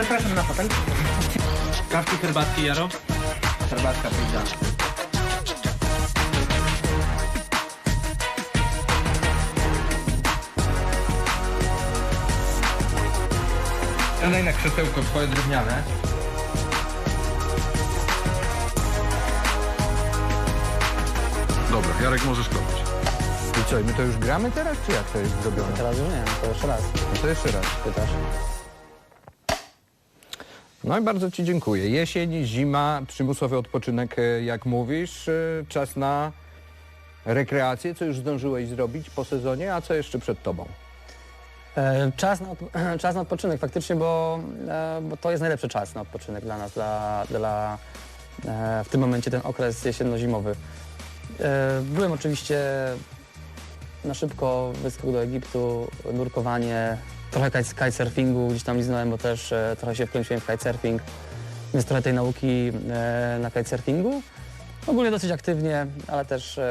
Zapraszam na fotel. Kawki, herbatki, Jaro? Herbatka powiedziana. Siadaj na krzesełko twoje drewniane. Dobra, Jarek możesz kopać. I co, i my to już gramy teraz, czy jak to jest zrobione? Teraz już nie, to jeszcze raz No to jeszcze raz. pytasz. No i bardzo Ci dziękuję. Jesień, zima, przymusowy odpoczynek, e, jak mówisz, e, czas na rekreację, co już zdążyłeś zrobić po sezonie, a co jeszcze przed Tobą? E, czas, na czas na odpoczynek faktycznie, bo, bo to jest najlepszy czas na odpoczynek dla nas, dla, dla w tym momencie ten okres jesienno-zimowy. Byłem oczywiście na szybko wyskok do Egiptu, nurkowanie, trochę kite- kitesurfingu, gdzieś tam liznąłem, bo też e, trochę się wkręciłem w kitesurfing, więc trochę tej nauki e, na kitesurfingu. Ogólnie dosyć aktywnie, ale też e,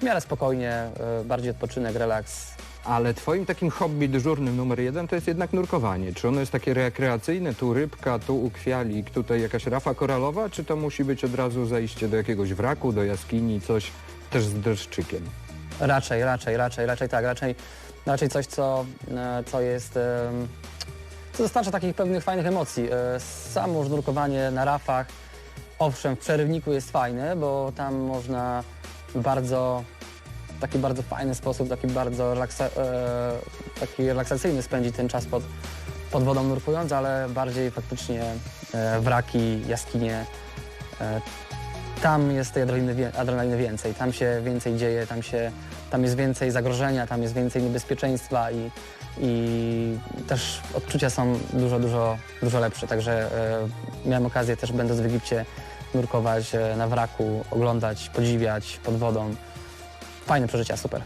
w miarę spokojnie, e, bardziej odpoczynek, relaks, Ale Twoim takim hobby dyżurnym numer jeden to jest jednak nurkowanie. Czy ono jest takie rekreacyjne, tu rybka, tu ukwialik, tutaj jakaś rafa koralowa, czy to musi być od razu zajście do jakiegoś wraku, do jaskini, coś też z dreszczykiem? Raczej, raczej, raczej, raczej tak, raczej, raczej coś, co, e, co jest, co dostarcza takich pewnych fajnych emocji. E, Samo już nurkowanie na rafach, owszem, w przerywniku jest fajne, bo tam można bardzo, w taki bardzo fajny sposób, taki bardzo relaksa, e, taki relaksacyjny spędzić ten czas pod, pod wodą nurkując, ale bardziej faktycznie wraki, jaskinie, tam jest tej adrenaliny, adrenaliny więcej, tam się więcej dzieje, tam, się, tam jest więcej zagrożenia, tam jest więcej niebezpieczeństwa i, i też odczucia są dużo, dużo, dużo lepsze. Także e, miałem okazję też będąc w Egipcie nurkować e, na wraku, oglądać, podziwiać pod wodą. Fajne przeżycia, super.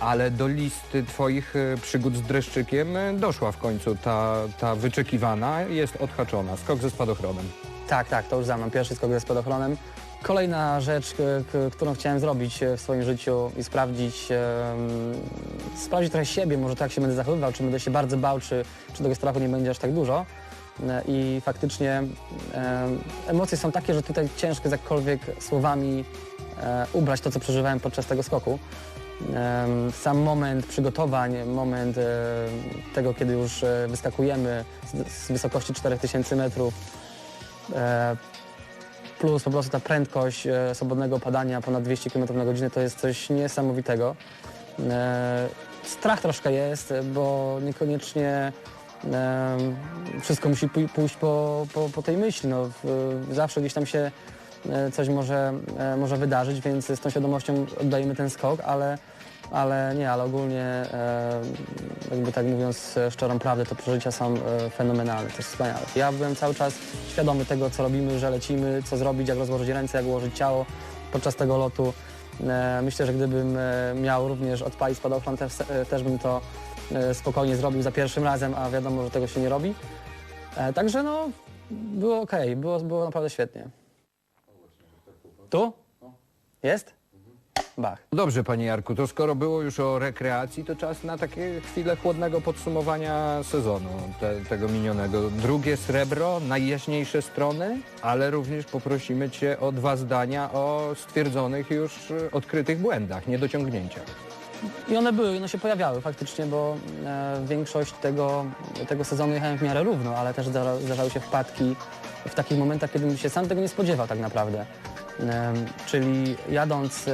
Ale do listy Twoich e, przygód z dreszczykiem e, doszła w końcu ta, ta wyczekiwana, jest odhaczona. Skok ze spadochronem. Tak, tak, to już za mną. Pierwszy skok ze spadochronem. Kolejna rzecz, którą chciałem zrobić e, w swoim życiu i sprawdzić, em, sprawdzić trochę siebie, może tak się będę zachowywał, czy będę się bardzo bał, czy, czy tego strachu nie będzie aż tak dużo. E, I faktycznie em, emocje są takie, że tutaj ciężko jest jakkolwiek słowami e, ubrać to, co przeżywałem podczas tego skoku. Sam moment przygotowań, moment e, tego, kiedy już e, wyskakujemy z, wysokości 4000 metrów, e, plus po prostu ta prędkość e, swobodnego padania ponad 200 km na godzinę to jest coś niesamowitego. E, Strach troszkę jest, bo niekoniecznie e, wszystko musi pój- pójść po, po, po tej myśli. No, zawsze gdzieś tam się coś może, może wydarzyć, więc z tą świadomością oddajemy ten skok, ale, ale nie, ale ogólnie e, jakby tak mówiąc e, szczerą prawdę, to przeżycia są e, fenomenalne, to jest wspaniałe. Ja byłem cały czas świadomy tego, co robimy, że lecimy, co zrobić, jak rozłożyć ręce, jak ułożyć ciało podczas tego lotu. Myślę, że gdybym miał również odpalić spadochron, też, też bym to spokojnie zrobił za pierwszym razem, a wiadomo, że tego się nie robi. Także no, było ok, było, było naprawdę świetnie. Tu? Jest? Bach. Dobrze, Panie Jarku, to skoro było już o rekreacji, to czas na takie chwile chłodnego podsumowania sezonu te, tego minionego. Drugie srebro, najjaśniejsze strony, ale również poprosimy Cię o dwa zdania o stwierdzonych już odkrytych błędach, niedociągnięciach. I one były, one się pojawiały faktycznie, bo e, większość tego, tego sezonu jechałem w miarę równo, ale też zdarza, zdarzały się wpadki w takich momentach, kiedy się sam tego nie spodziewał tak naprawdę. Czyli jadąc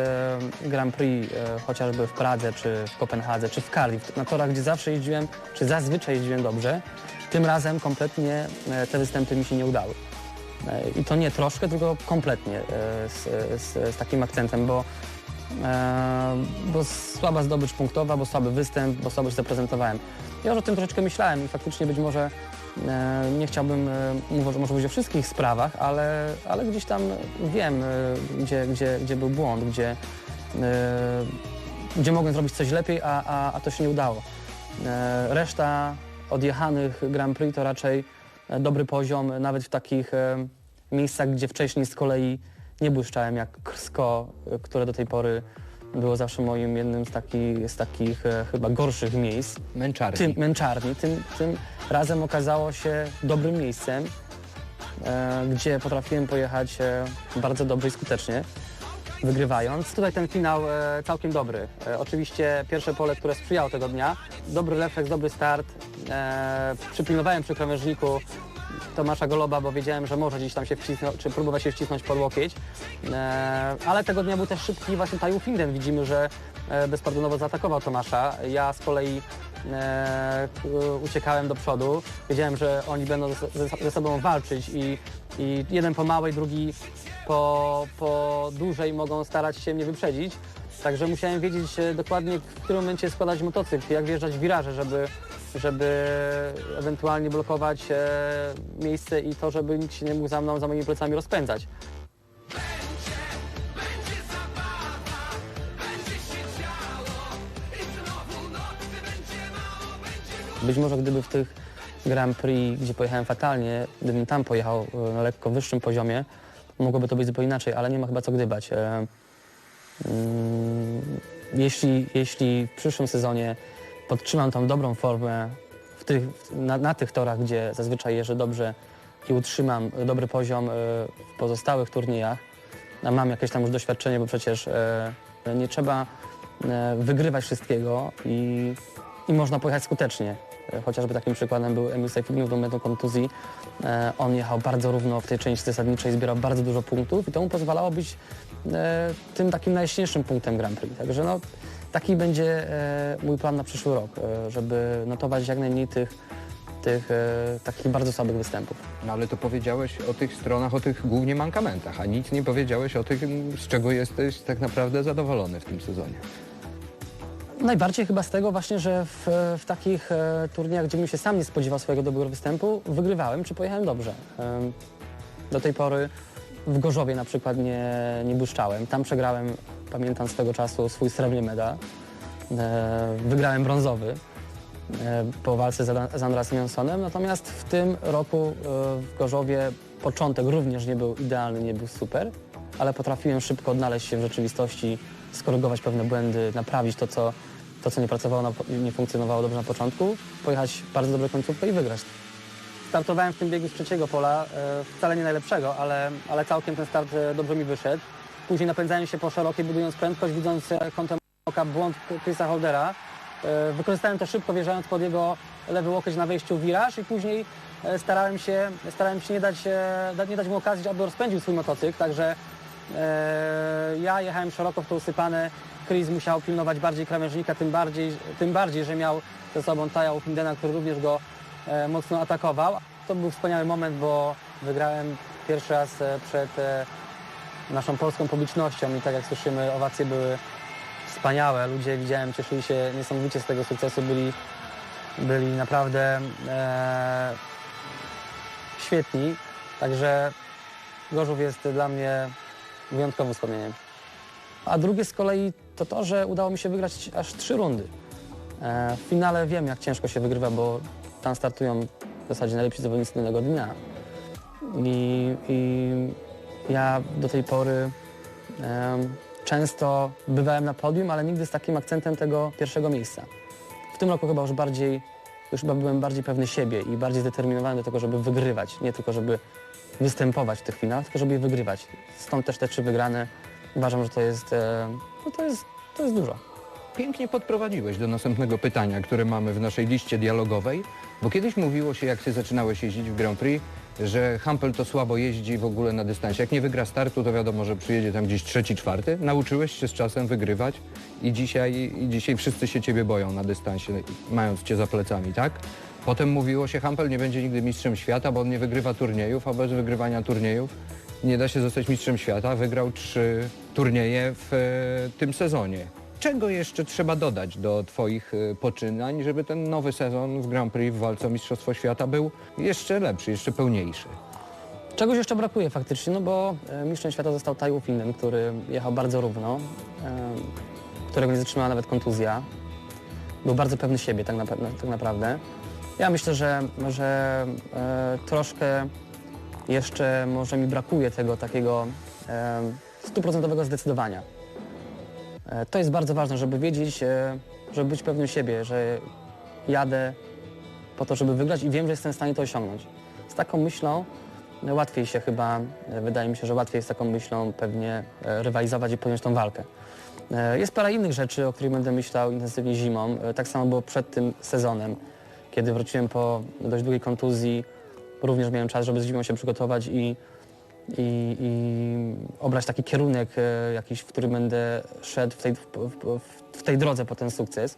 Grand Prix e, chociażby w Pradze, czy w Kopenhadze, czy w Cardiff, na torach, gdzie zawsze jeździłem, czy zazwyczaj jeździłem dobrze, tym razem kompletnie e, te występy mi się nie udały. E, I to nie troszkę, tylko kompletnie z, z, z takim akcentem, bo bo słaba zdobycz punktowa, bo słaby występ, bo słabo się zaprezentowałem. Ja już o tym troszeczkę myślałem i faktycznie być może nie chciałbym e, może, może mówić o wszystkich sprawach, ale, ale gdzieś tam wiem, e, gdzie, gdzie, gdzie był błąd, gdzie, e, gdzie mogłem zrobić coś lepiej, a, a, a to się nie udało. E, reszta odjechanych Grand Prix to raczej e, dobry poziom, nawet w takich e, miejscach, gdzie wcześniej z kolei nie błyszczałem jak Krsko, e, które do tej pory było zawsze moim jednym z, taki, z takich e, chyba gorszych miejsc. Męczarni. Tym męczarni, tym, tym razem okazało się dobrym miejscem, e, gdzie potrafiłem pojechać e, bardzo dobrze i skutecznie, wygrywając. Tutaj ten finał e, całkiem dobry. E, oczywiście pierwsze pole, które sprzyjało tego dnia, dobry refleks, dobry start. E, przypilnowałem przy krawężniku Tomasza Goloba, bo wiedziałem, że może gdzieś tam się wcisnąć, czy próbować się wcisnąć pod łokieć. E, ale tego dnia był też szybki właśnie Taju Finden. Widzimy, że e, bezpardonowo zaatakował Tomasza. Ja z kolei e, uciekałem do przodu. Wiedziałem, że oni będą ze, ze sobą walczyć i, i jeden po małej, drugi po, po dużej mogą starać się mnie wyprzedzić. Także musiałem wiedzieć e, dokładnie, w którym momencie składać motocykl, jak wjeżdżać w wiraże, żeby, żeby ewentualnie blokować e, miejsce i to, żeby nikt się nie mógł za mną, za moimi plecami rozpędzać. Być może gdyby w tych Grand Prix, gdzie pojechałem fatalnie, gdybym tam pojechał e, na lekko wyższym poziomie, mogłoby to być zupełnie inaczej, ale nie ma chyba co gdybać. Mm, Jeśli, jeśli w przyszłym sezonie podtrzymam tą dobrą formę w tych, na, na tych torach, gdzie zazwyczaj jeżdżę dobrze i utrzymam dobry poziom e, w pozostałych turniejach, a mam jakieś tam już doświadczenie, bo przecież e, nie trzeba e, wygrywać wszystkiego i, i można pojechać skutecznie. Chociażby takim przykładem był Emil Seyfried do momentu kontuzji. E, On jechał bardzo równo w tej części zasadniczej, zbierał bardzo dużo punktów i to mu pozwalało być e, tym takim najjaśniejszym punktem Grand Prix. Także no, taki będzie e, mój plan na przyszły rok, żeby notować jak najmniej tych, tych e, takich bardzo słabych występów. No ale to powiedziałeś o tych stronach, o tych głównie mankamentach, a nic nie powiedziałeś o tym, z czego jesteś tak naprawdę zadowolony w tym sezonie. Najbardziej chyba z tego właśnie, że w, w takich e, turniejach, gdzie bym się sam nie spodziewał swojego dobrego występu, wygrywałem czy pojechałem dobrze. Do tej pory w Gorzowie na przykład nie, nie błyszczałem. Tam przegrałem, pamiętam swego czasu, swój srebrny medal. E, wygrałem brązowy e, po walce z, z Andrasem Janssonem. Natomiast w tym roku e, w Gorzowie początek również nie był idealny, nie był super, ale potrafiłem szybko odnaleźć się w rzeczywistości, skorygować pewne błędy, naprawić to, co, to, co nie pracowało, na, nie funkcjonowało dobrze na początku, pojechać bardzo dobrą końcówkę i wygrać. Startowałem w tym biegu z trzeciego pola, e, wcale nie najlepszego, ale, ale całkiem ten start e, dobrze mi wyszedł. Później napędzałem się po szerokiej, budując prędkość, widząc e, kątem oka błąd Chrisa Holdera. Wykorzystałem to szybko, wjeżdżając pod jego lewy łokieć na wejściu w wiraż i później starałem się, starałem się nie, dać, da- nie dać mu okazji, aby rozpędził swój motocykl, także ja jechałem szeroko w to usypane. Chris musiał pilnować bardziej krawężnika, tym bardziej, tym bardziej że miał ze sobą Taja Hindena, który również go e, mocno atakował. To był wspaniały moment, bo wygrałem pierwszy raz e, przed e, naszą polską publicznością i tak jak słyszymy, owacje były wspaniałe. Ludzie widziałem, cieszyli się niesamowicie z tego sukcesu, byli, byli naprawdę e, świetni. Także Gorzów jest dla mnie wyjątkowym wspomnieniem. A drugie z kolei to to, że udało mi się wygrać aż trzy rundy. E, w finale wiem, jak ciężko się wygrywa, bo tam startują w zasadzie najlepsi zawodnicy danego dnia. I, i ja do tej pory często bywałem na podium, ale nigdy z takim akcentem tego pierwszego miejsca. W tym roku chyba już bardziej, już chyba byłem bardziej pewny siebie i bardziej zdeterminowany do tego, żeby wygrywać. Nie tylko, żeby występować w tych finałach, tylko żeby je wygrywać. Stąd też te trzy wygrane. Uważam, że to jest, e, no to jest, to jest dużo. Pięknie podprowadziłeś do następnego pytania, które mamy w naszej liście dialogowej, bo kiedyś mówiło się, jak ty zaczynałeś jeździć w Grand Prix, że Hampel to słabo jeździ w ogóle na dystansie. Jak nie wygra startu, to wiadomo, że przyjedzie tam gdzieś trzeci, czwarty. Nauczyłeś się z czasem wygrywać i dzisiaj, i dzisiaj wszyscy się ciebie boją na dystansie, mając cię za plecami, tak? Potem mówiło się, Hampel nie będzie nigdy mistrzem świata, bo on nie wygrywa turniejów, a bez wygrywania turniejów nie da się zostać mistrzem świata. Wygrał trzy turnieje w e, tym sezonie. Czego jeszcze trzeba dodać do Twoich e, poczynań, żeby ten nowy sezon w Grand Prix w walce o Mistrzostwo Świata był jeszcze lepszy, jeszcze pełniejszy? Czegoś jeszcze brakuje faktycznie, no bo e, mistrzem świata został Taju Finnen, który jechał bardzo równo, e, którego nie zatrzymała nawet kontuzja. Był bardzo pewny siebie tak, tak naprawdę. Ja myślę, że, że e, troszkę jeszcze może mi brakuje tego takiego e, stuprocentowego zdecydowania. E, To jest bardzo ważne, żeby wiedzieć, e, żeby być pewnym siebie, że jadę po to, żeby wygrać i wiem, że jestem w stanie to osiągnąć. Z taką myślą e, łatwiej się chyba, e, wydaje mi się, że łatwiej z taką myślą pewnie e, rywalizować i podjąć tą walkę. Jest parę innych rzeczy, o których będę myślał intensywnie zimą. Tak samo było przed tym sezonem, kiedy wróciłem po dość długiej kontuzji. Również miałem czas, żeby z zimą się przygotować i, i, i obrać taki kierunek e, jakiś, w który będę szedł w tej, w, w, w tej drodze po ten sukces.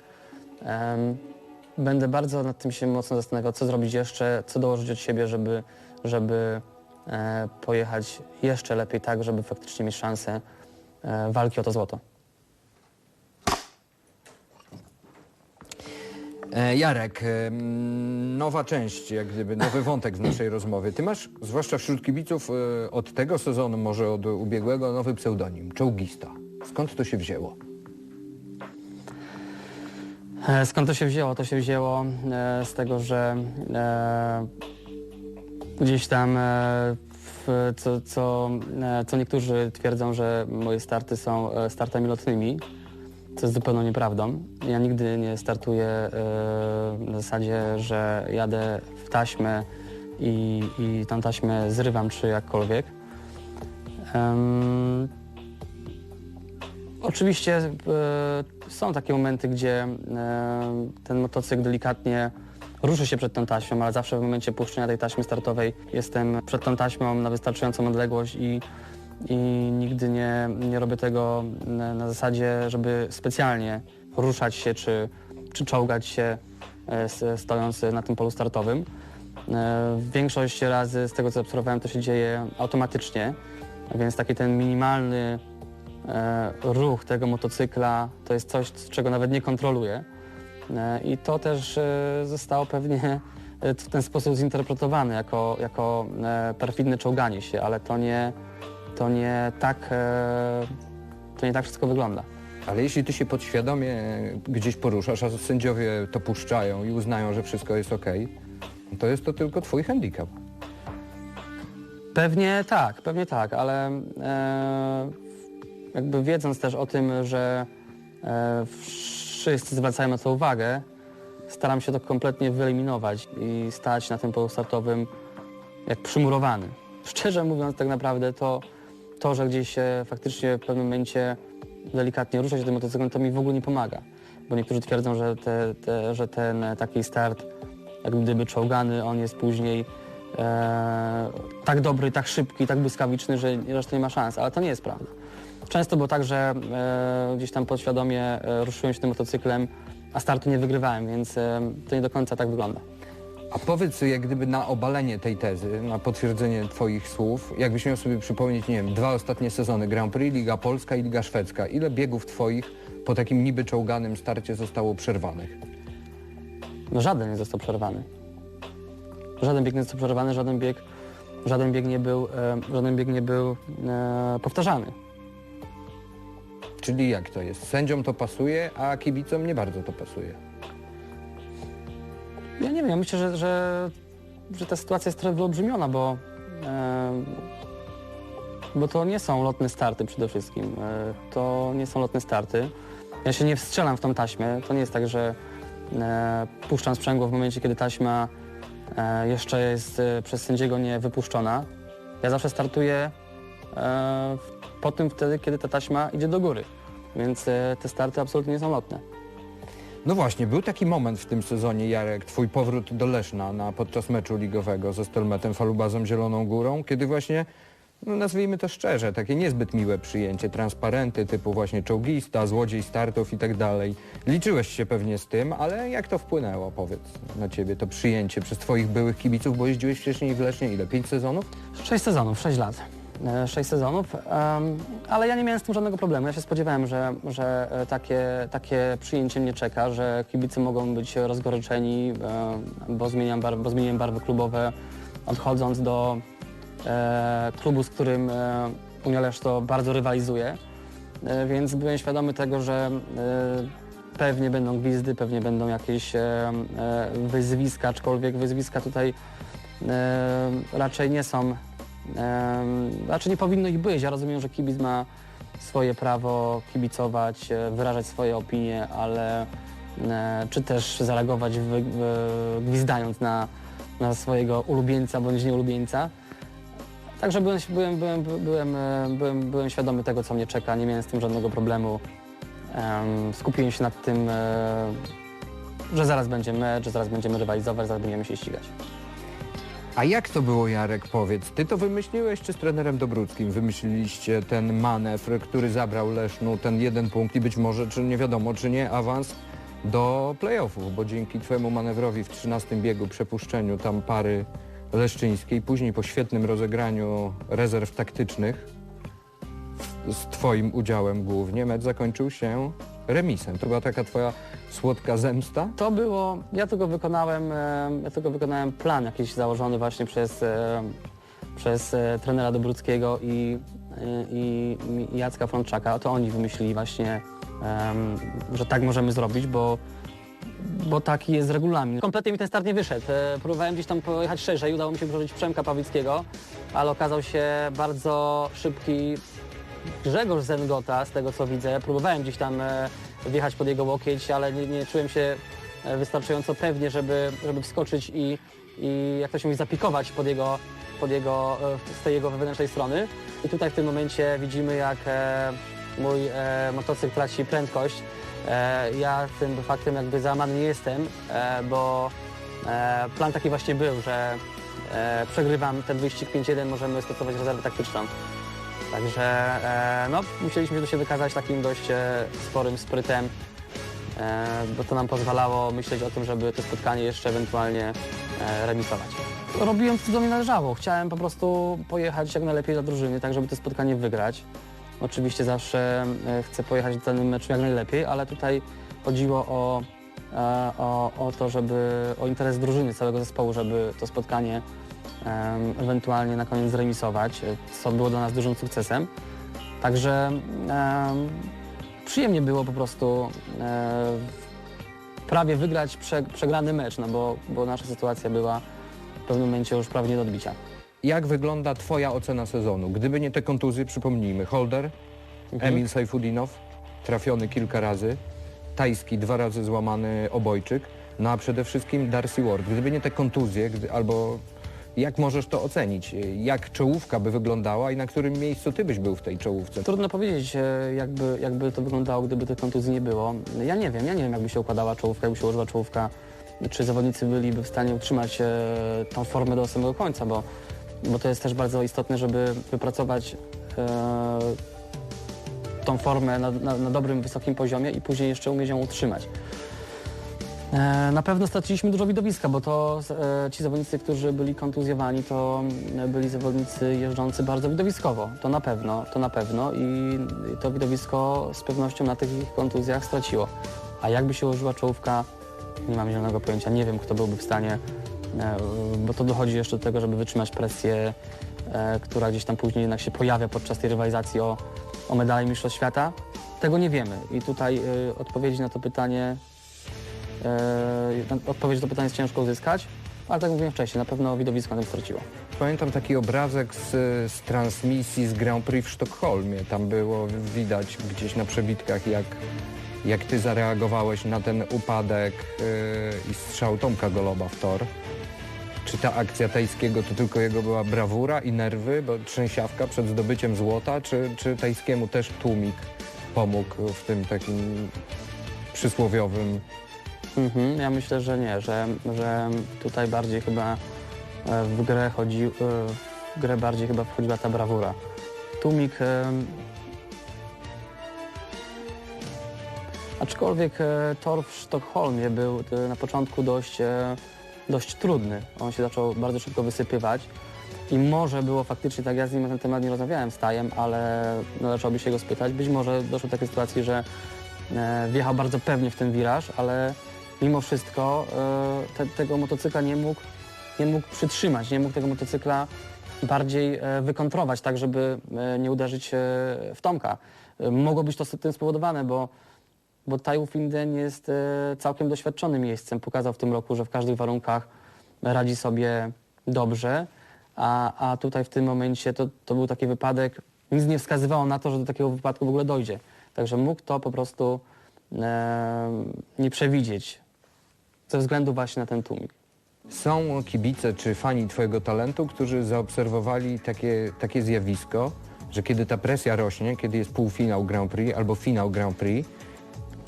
Będę bardzo nad tym się mocno zastanawiał, co zrobić jeszcze, co dołożyć od siebie, żeby, żeby e, pojechać jeszcze lepiej tak, żeby faktycznie mieć szansę e, walki o to złoto. Jarek, em, nowa część, jak gdyby nowy wątek z naszej rozmowy. Ty masz, zwłaszcza wśród kibiców, e, od tego sezonu, może od ubiegłego, nowy pseudonim, czołgista. Skąd to się wzięło? E, Skąd to się wzięło? To się wzięło e, z tego, że e, gdzieś tam, e, w, co, co, e, co niektórzy twierdzą, że moje starty są e, startami lotnymi, co jest zupełnie nieprawdą. Ja nigdy nie startuję e, na zasadzie, że jadę w taśmę i, i taśmę zrywam czy jakkolwiek. Oczywiście e, są takie momenty, gdzie e, ten motocykl delikatnie ruszy się przed tą taśmą, ale zawsze w momencie puszczenia tej taśmy startowej jestem przed tą taśmą na wystarczającą odległość i, i nigdy nie, nie robię tego na, na zasadzie, żeby specjalnie ruszać się czy, czy czołgać się e, stojąc na tym polu startowym. E, Większość razy z tego co obserwowałem to się dzieje automatycznie, więc taki ten minimalny e, ruch tego motocykla to jest coś, czego nawet nie kontroluję. E, I to też zostało pewnie w ten sposób zinterpretowane jako, jako perfidne czołganie się, ale to nie, to nie tak, e, to nie tak wszystko wygląda. Ale jeśli ty się podświadomie gdzieś poruszasz, a sędziowie to puszczają i uznają, że wszystko jest ok, to jest to tylko twój handicap. Pewnie tak, pewnie tak, ale e, jakby wiedząc też o tym, że e, wszyscy zwracają na to uwagę, staram się to kompletnie wyeliminować i stać na tym polu startowym jak przymurowany. Szczerze mówiąc, tak naprawdę to, to że gdzieś się faktycznie w pewnym momencie delikatnie rusza się tym motocyklem, to mi w ogóle nie pomaga. Bo niektórzy twierdzą, że, te, te, że ten taki start, jak gdyby czołgany, on jest później e, tak dobry, tak szybki, tak błyskawiczny, że reszta nie ma szans, ale to nie jest prawda. Często było tak, że e, gdzieś tam podświadomie e, ruszyłem się tym motocyklem, a startu nie wygrywałem, więc e, to nie do końca tak wygląda. A powiedz, jak gdyby na obalenie tej tezy, na potwierdzenie twoich słów, jakbyś miał sobie przypomnieć, nie wiem, dwa ostatnie sezony Grand Prix, Liga Polska i Liga Szwedzka. Ile biegów twoich po takim niby czołganym starcie zostało przerwanych? No żaden nie został przerwany. Żaden bieg nie został przerwany, żaden bieg, żaden bieg nie był, e, żaden bieg nie był e, powtarzany. Czyli jak to jest? Sędziom to pasuje, a kibicom nie bardzo to pasuje. Ja nie wiem, ja myślę, że, że, że ta sytuacja jest trochę wyolbrzymiona, bo, e, bo to nie są lotne starty przede wszystkim. E, to nie są lotne starty. Ja się nie wstrzelam w tą taśmę. To nie jest tak, że e, puszczam sprzęgło w momencie, kiedy taśma e, jeszcze jest e, przez sędziego nie wypuszczona. Ja zawsze startuję e, po tym wtedy, kiedy ta taśma idzie do góry. Więc e, te starty absolutnie nie są lotne. No właśnie, był taki moment w tym sezonie, Jarek, twój powrót do Leszna na, podczas meczu ligowego ze Stelmetem Falubazem Zieloną Górą, kiedy właśnie, no nazwijmy to szczerze, takie niezbyt miłe przyjęcie, transparenty typu właśnie czołgista, złodziej startów i tak dalej. Liczyłeś się pewnie z tym, ale jak to wpłynęło, powiedz, na ciebie to przyjęcie przez twoich byłych kibiców, bo jeździłeś wcześniej w Lesznie ile, pięć sezonów? Sześć sezonów, sześć lat. E, Sześć sezonów, ale ja nie miałem z tym żadnego problemu. Ja się spodziewałem, że, że e, takie, takie przyjęcie mnie czeka, że kibice mogą być rozgoryczeni, e, bo zmieniam, bar- bo zmieniłem barwy klubowe, odchodząc do klubu, z którym Unia Leszno bardzo rywalizuje. Więc byłem świadomy tego, że pewnie będą gwizdy, pewnie będą jakieś wyzwiska, aczkolwiek wyzwiska tutaj raczej nie są, raczej nie powinno ich być. Ja rozumiem, że kibic ma swoje prawo kibicować, e, wyrażać swoje opinie, ale e, czy też zareagować wy, gwizdając na, na swojego ulubieńca bądź nieulubieńca. Także byłem, byłem, byłem, byłem, e, byłem, byłem świadomy tego, co mnie czeka, nie miałem z tym żadnego problemu. Em, skupiłem się nad tym, że zaraz będzie mecz, że zaraz będziemy rywalizować, zaraz będziemy się ścigać. A jak to było, Jarek, powiedz? Ty to wymyśliłeś, czy z trenerem Dobruckim wymyśliliście ten manewr, który zabrał Lesznu ten jeden punkt i być może, czy nie wiadomo, czy nie, awans do playoffów, bo dzięki twojemu manewrowi w 13 biegu, przepuszczeniu tam pary leszczyńskiej, później po świetnym rozegraniu rezerw taktycznych z twoim udziałem głównie, mecz zakończył się remisem. To była taka twoja słodka zemsta? To było, ja tylko wykonałem, e, ja tylko wykonałem plan jakiś założony właśnie przez, e, przez e, trenera Dobruckiego i, i, Jacka Frączaka. To oni wymyślili właśnie, że tak możemy zrobić, bo, bo taki jest regulamin. Kompletnie mi ten start nie wyszedł. Próbowałem gdzieś tam pojechać szerzej, udało mi się wyprzedzić Przemka Pawlickiego, ale okazał się bardzo szybki Grzegorz Zengota, z tego co widzę. Próbowałem gdzieś tam e, wjechać pod jego łokieć, ale nie, nie czułem się e, wystarczająco pewnie, żeby, żeby wskoczyć i, i jak to się mówi, zapikować pod jego, pod jego, e, z tej jego wewnętrznej strony. I tutaj w tym momencie widzimy, jak mój motocykl traci prędkość. Ja tym faktem jakby załamany nie jestem, bo plan taki właśnie był, że przegrywam ten wyścig 5-1, możemy stosować rezerwę taktyczną. Także e, no, musieliśmy się wykazać takim dość e, sporym sprytem, e, bo to nam pozwalało myśleć o tym, żeby to spotkanie jeszcze ewentualnie remisować. Robiłem co do mnie należało. Chciałem po prostu pojechać jak najlepiej dla drużyny, tak żeby to spotkanie wygrać. Oczywiście zawsze chcę pojechać w danym meczu jak najlepiej, ale tutaj chodziło o, o, o to, żeby o interes drużyny, całego zespołu, żeby to spotkanie ewentualnie na koniec zremisować, e, co było dla nas dużym sukcesem. Także em, przyjemnie było po prostu e, prawie wygrać prze, przegrany mecz, no bo, bo nasza sytuacja była w pewnym momencie już prawie nie do odbicia. Jak wygląda Twoja ocena sezonu? Gdyby nie te kontuzje, przypomnijmy, Holder, Mhm. Emil Sajfudinow, trafiony kilka razy, Tajski, dwa razy złamany obojczyk, no a przede wszystkim Darcy Ward. Gdyby nie te kontuzje, gdy, albo jak możesz to ocenić? Jak czołówka by wyglądała i na którym miejscu Ty byś był w tej czołówce? Trudno powiedzieć, e, jakby, jakby to wyglądało, gdyby tych kontuzji nie było. Ja nie wiem, ja nie wiem, jakby się układała czołówka, jakby się ułożyła czołówka, czy zawodnicy byliby w stanie utrzymać e, tą formę do samego końca, bo, bo to jest też bardzo istotne, żeby wypracować e, tą formę na, na, na dobrym, wysokim poziomie i później jeszcze umieć ją utrzymać. E, Na pewno straciliśmy dużo widowiska, bo to e, ci zawodnicy, którzy byli kontuzjowani, to mm, byli zawodnicy jeżdżący bardzo widowiskowo. To na pewno, to na pewno i to widowisko z pewnością na tych kontuzjach straciło. A jakby się ułożyła czołówka, nie mam zielonego pojęcia, nie wiem kto byłby w stanie, e, bo to dochodzi jeszcze do tego, żeby wytrzymać presję, e, która gdzieś tam później jednak się pojawia podczas tej rywalizacji o, o medale Mistrzostw Świata. Tego nie wiemy i tutaj e, odpowiedzi na to pytanie E, Odpowiedź na pytanie jest ciężko uzyskać, ale tak jak mówiłem wcześniej, na pewno widowisko na tym straciło. Pamiętam taki obrazek z, z transmisji z Grand Prix w Sztokholmie. Tam było widać gdzieś na przebitkach, jak, jak Ty zareagowałeś na ten upadek yy, i strzał Tomka Goloba w tor. Czy ta akcja Tajskiego to tylko jego była brawura i nerwy, bo trzęsiawka przed zdobyciem złota, czy, czy Tajskiemu też tłumik pomógł w tym takim przysłowiowym Mhm, ja myślę, że nie, że, że tutaj bardziej chyba e, w grę chodzi, e, w grę bardziej chyba wchodziła ta brawura. Tumik em, Aczkolwiek e, tor w Sztokholmie był e, na początku dość, e, dość trudny. On się zaczął bardzo szybko wysypywać i może było faktycznie, tak ja z nim na ten temat nie rozmawiałem z Tajem, ale należałoby się go spytać. Być może doszło do takiej sytuacji, że e, wjechał bardzo pewnie w ten wiraż, ale mimo wszystko e, te, tego motocykla nie mógł, nie mógł przytrzymać, nie mógł tego motocykla bardziej e, wykontrować, tak żeby e, nie uderzyć w Tomka. Mogło być to tym spowodowane, bo bo Tajów Linden jest całkiem doświadczonym miejscem. Pokazał w tym roku, że w każdych warunkach radzi sobie dobrze, a, a tutaj w tym momencie to, to był taki wypadek, nic nie wskazywało na to, że do takiego wypadku w ogóle dojdzie. Także mógł to po prostu e, nie przewidzieć ze względu właśnie na ten tłumik. Są kibice czy fani twojego talentu, którzy zaobserwowali takie, takie zjawisko, że kiedy ta presja rośnie, kiedy jest półfinał Grand Prix albo finał Grand Prix,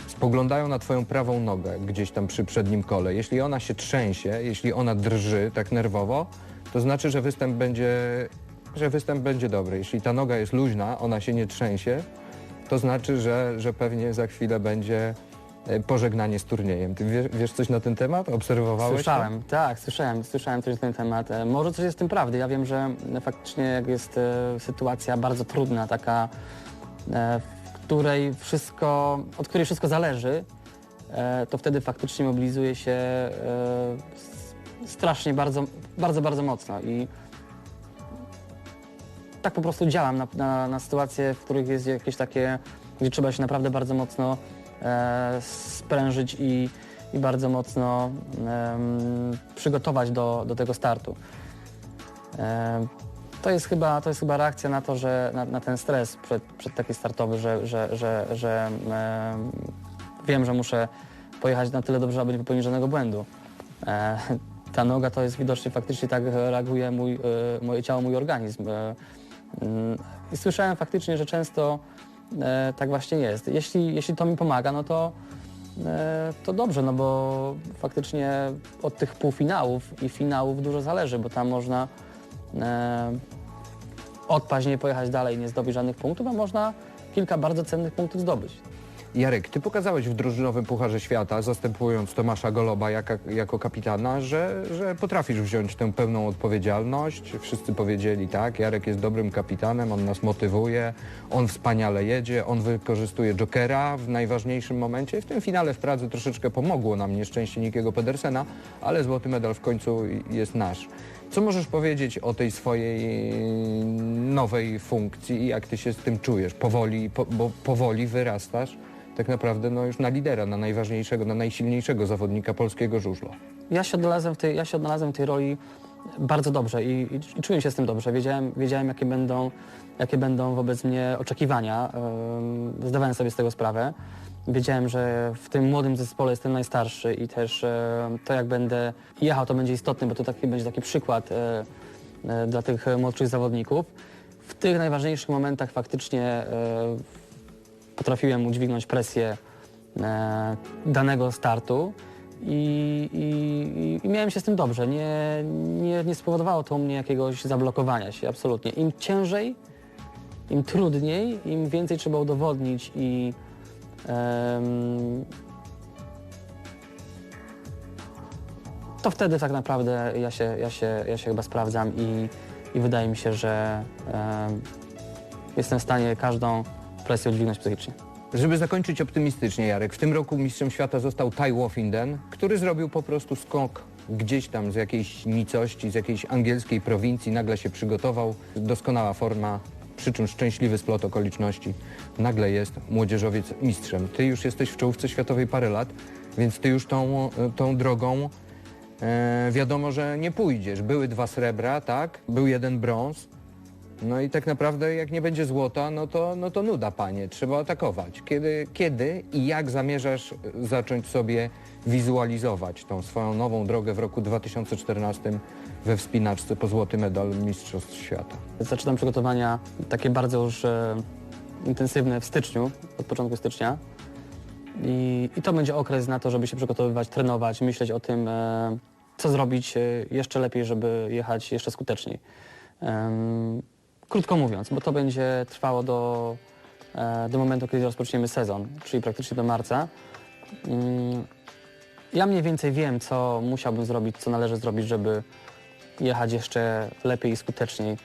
spoglądają na twoją prawą nogę gdzieś tam przy przednim kole. Jeśli ona się trzęsie, jeśli ona drży tak nerwowo, to znaczy, że występ będzie, że występ będzie dobry. Jeśli ta noga jest luźna, ona się nie trzęsie, to znaczy, że, że pewnie za chwilę będzie pożegnanie z turniejem. Ty wiesz, wiesz coś na ten temat? Obserwowałeś to? Słyszałem, tak, słyszałem, słyszałem coś na ten temat. E, Może coś jest w tym prawdy. Ja wiem, że e, faktycznie jak jest e, sytuacja bardzo trudna, taka, e, w której wszystko, od której wszystko zależy, e, to wtedy faktycznie mobilizuje się e, strasznie bardzo, bardzo, bardzo mocno i tak po prostu działam na, na, na sytuacje, w których jest jakieś takie, gdzie trzeba się naprawdę bardzo mocno e, sprężyć i, i bardzo mocno przygotować do, do tego startu. E, to jest chyba, to jest chyba reakcja na to, że na, na ten stres przed, przed taki startowy, że, że, że, że em, wiem, że muszę pojechać na tyle dobrze, aby nie popełnić żadnego błędu. E, ta noga to jest widocznie faktycznie tak reaguje mój, e, moje ciało, mój organizm. E, mm, I słyszałem faktycznie, że często e, tak właśnie jest. Jeśli, jeśli to mi pomaga, no to, e, to dobrze, no bo faktycznie od tych półfinałów i finałów dużo zależy, bo tam można e, odpaść, nie pojechać dalej, nie zdobyć żadnych punktów, a można kilka bardzo cennych punktów zdobyć. Jarek, ty pokazałeś w drużynowym Pucharze Świata, zastępując Tomasza Goloba jaka, jako kapitana, że, że potrafisz wziąć tę pełną odpowiedzialność. Wszyscy powiedzieli tak, Jarek jest dobrym kapitanem, on nas motywuje, on wspaniale jedzie, on wykorzystuje Jokera w najważniejszym momencie. W tym finale w Pradze troszeczkę pomogło nam nieszczęście Nikiego Pedersena, ale złoty medal w końcu jest nasz. Co możesz powiedzieć o tej swojej nowej funkcji i jak ty się z tym czujesz? Powoli, po, bo powoli wyrastasz tak naprawdę no już na lidera, na najważniejszego, na najsilniejszego zawodnika polskiego żużla. Ja się odnalazłem w tej, ja się odnalazłem w tej roli bardzo dobrze i, i, i czułem się z tym dobrze. Wiedziałem, wiedziałem jakie, będą, jakie będą wobec mnie oczekiwania. Zdawałem sobie z tego sprawę. Wiedziałem, że w tym młodym zespole jestem najstarszy i też to jak będę jechał to będzie istotne, bo to taki, będzie taki przykład e, e, dla tych młodszych zawodników. W tych najważniejszych momentach faktycznie e, potrafiłem udźwignąć presję e, danego startu i, i, i miałem się z tym dobrze. Nie, nie, nie spowodowało to u mnie jakiegoś zablokowania się, absolutnie. Im ciężej, im trudniej, im więcej trzeba udowodnić i to wtedy tak naprawdę ja się, ja się, ja się chyba sprawdzam i, i wydaje mi się, że em, jestem w stanie każdą presję udźwignąć psychicznie. Żeby zakończyć optymistycznie, Jarek, w tym roku mistrzem świata został Tai Wofinden, który zrobił po prostu skok gdzieś tam z jakiejś nicości, z jakiejś angielskiej prowincji, nagle się przygotował, doskonała forma, przy czym szczęśliwy splot okoliczności. Nagle jest młodzieżowiec mistrzem. Ty już jesteś w czołówce światowej parę lat, więc ty już tą, tą drogą e, wiadomo, że nie pójdziesz. Były dwa srebra, tak? Był jeden brąz. No i tak naprawdę jak nie będzie złota, no to, no to nuda, panie. Trzeba atakować. Kiedy, kiedy i jak zamierzasz zacząć sobie wizualizować tą swoją nową drogę w roku 2014 we wspinaczce po złoty medal Mistrzostw Świata? Zaczynam przygotowania takie bardzo już e, intensywne w styczniu, od początku stycznia. I, I to będzie okres na to, żeby się przygotowywać, trenować, myśleć o tym, e, co zrobić e, jeszcze lepiej, żeby jechać jeszcze skuteczniej. Krótko mówiąc, bo to będzie trwało do, e, do momentu, kiedy rozpoczniemy sezon, czyli praktycznie do marca. Mm, ja mniej więcej wiem, co musiałbym zrobić, co należy zrobić, żeby jechać jeszcze lepiej i skuteczniej.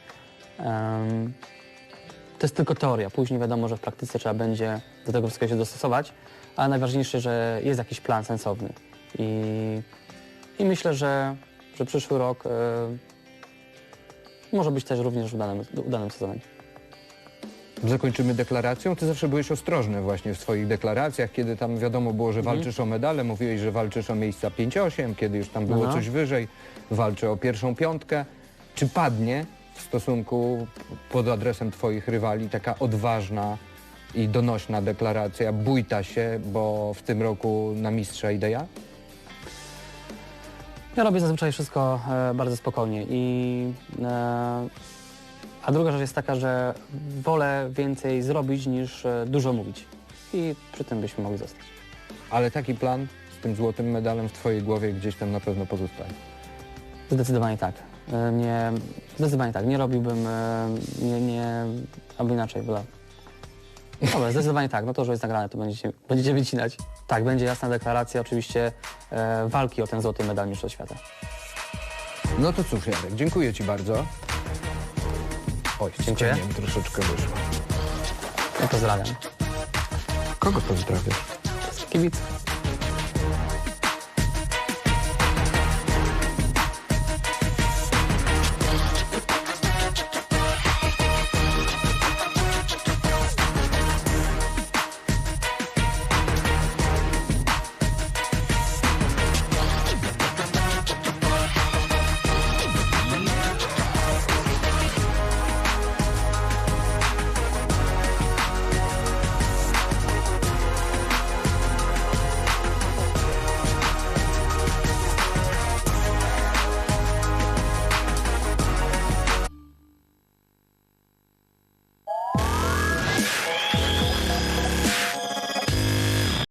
To jest tylko teoria. Później wiadomo, że w praktyce trzeba będzie do tego wszystkiego się dostosować, ale najważniejsze, że jest jakiś plan sensowny. I, i myślę, że, że przyszły rok e, może być też również udanym, udanym sezonem. Zakończymy deklaracją. Ty zawsze byłeś ostrożny właśnie w swoich deklaracjach, kiedy tam wiadomo było, że walczysz o medale, mówiłeś, że walczysz o miejsca 5-8, kiedy już tam było Aha. coś wyżej, walczy o pierwszą piątkę. Czy padnie w stosunku pod adresem twoich rywali, taka odważna i donośna deklaracja, bójta się, bo w tym roku na mistrza idea? Ja robię zazwyczaj wszystko e, bardzo spokojnie i e, a druga rzecz jest taka, że wolę więcej zrobić niż e, dużo mówić i przy tym byśmy mogli zostać. Ale taki plan z tym złotym medalem w twojej głowie gdzieś tam na pewno pozostaje. Zdecydowanie tak. Nie, zdecydowanie tak. Nie robiłbym, nie, nie, albo inaczej, byle. Dobra, zdecydowanie tak. No to, że jest nagrane, to będziecie, będziecie wycinać. Tak, będzie jasna deklaracja oczywiście e, walki o ten złoty medal Mistrzostw Świata. No to cóż, Jarek, dziękuję ci bardzo. Oj, z Dziękuję. troszeczkę wyszło. Ja pozdrawiam. Kogo pozdrawiasz? Kibic.